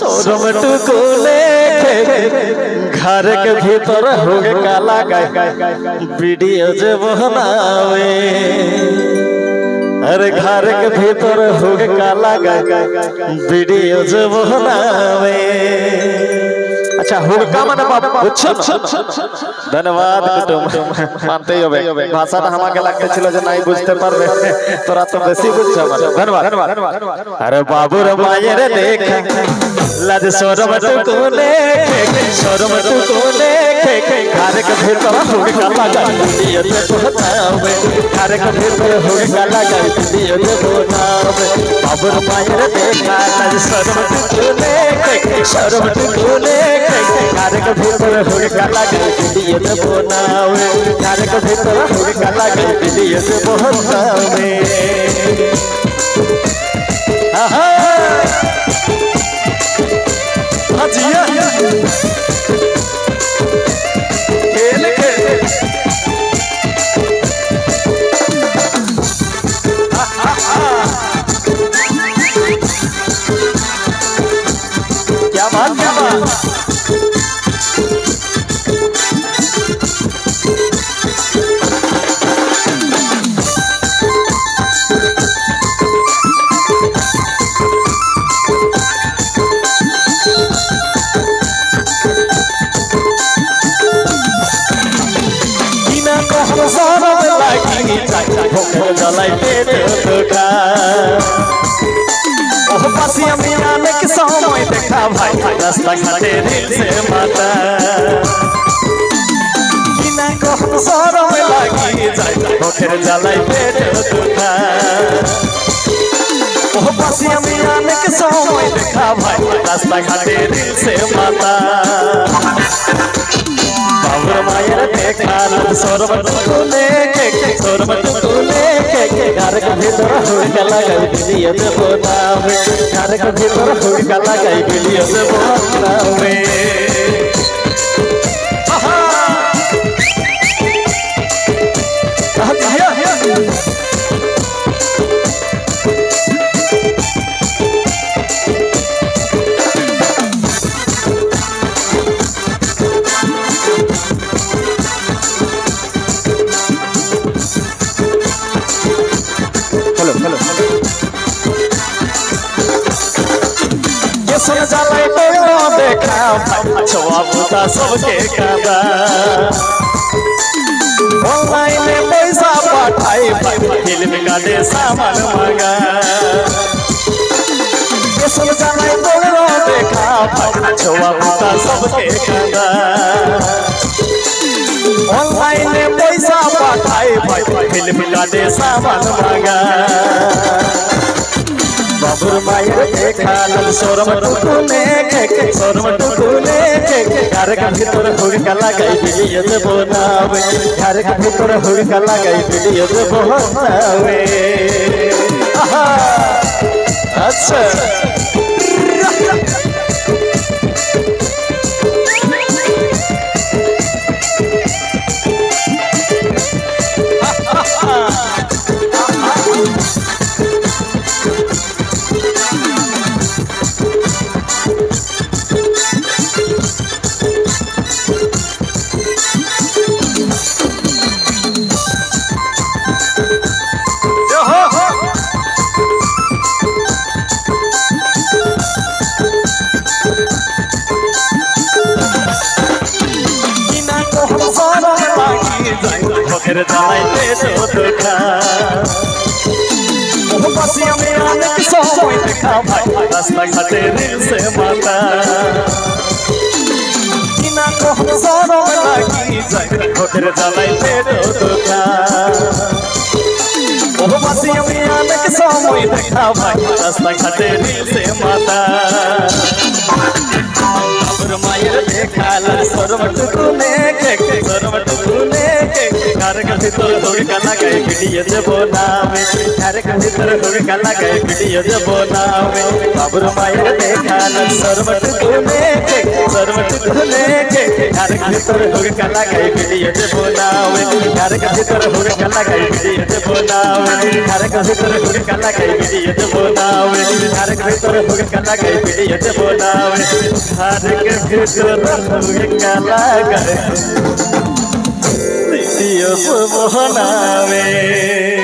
शोरम टुकुले घर के भीतर हो काला वीडियो जे बनावे अरे घर के भीतर हो काला वीडियो जे बनावे আচ্ছা হুড়কা মানে বাবা বুঝছো ধন্যবাদ কুটুম মানতেই হবে ভাষাটা আমাকে লাগতেছিল যে নাই বুঝতে পারবে তোরা তো বেশি বুঝছো আমার ধন্যবাদ ধন্যবাদ আরে বাবুর মায়ের দেখা লাজ সরম টুকুনে সরম টুকুনে घर के भीतर होग काला गाय दिए बतावे घर के भीतर होग काला गाय दिए बतावे बाबर पायर देखा तज शर्म टूटने शर्म टूटने घर के भीतर होग काला गाय दिए बतावे घर के भीतर होग काला गाय दिए बतावे आहा 啊！直接。সরম লাগি ভোগ জ্বালাইতে দুটা ওহ পাশি আমি অনেক সময় দেখা ভাই রাস্তা ঘাটে রিলসে মাতা কিনা কখন সরম লাগি যায় ভোগের জ্বালাইতে দুটা ওহ পাশি আমি অনেক সময় দেখা ভাই রাস্তা ঘাটে রিলসে মাতা তোর মায়ের দেখা সরবত তুলে কেক সরবত তুলে কেক ভিতর হই গলা গাই বিলিয়ে দেব নাম ये सुन जाले तो देखा छवा पुता सबके कादा ऑनलाइन में पैसा पठाई फिल्म का दे सामान मांगा ये सुन जाले तो देखा छवा पुता सबके कादा ऑनलाइन में বাবুর মায়ের দেখাল শরম টুকুনে শরম টুকুনে ঘর কা ভিতর হুড়কা লাগাই বিলিয়ে দেব নাবে ঘর কা ভিতর হুড়কা লাগাই বিলিয়ে দেব নাবে আচ্ছা। যায় ভোগের জ্বালাইতে দুঃখা পাশি আমি অনেক সময় দেখা ভাই। রাস্তা ঘাটে রিলসে মাতা। কিনা কখন সরম লাগি যায় ভোগের জ্বালাইতে দুঃখা ওহ পাশি আমি অনেক সময় দেখা ভাই। রাস্তা রিলসে মাতা। মায়ের দেখাল সরম টুকুনে কে সরম টুকুনে কে ঘর ঘরের ভিতর হুড়কা লাগাই ভিডিও দেব নামে ঘরের ভিতর হুড়কা লাগাই ভিডিও দেব নামে বাবুর মায়ের দেখাল সরবট তুলে কে সরবট তুলে কে ঘরের ভিতর হুড়কা লাগাই ভিডিও দেব নামে ঘরের ভিতর হুড়কা লাগাই ভিডিও দেব নামে ঘরের ভিতর হুড়কা লাগাই ভিডিও দেব নামে ঘরের ভিতর হুড়কা লাগাই ভিডিও দেব নামে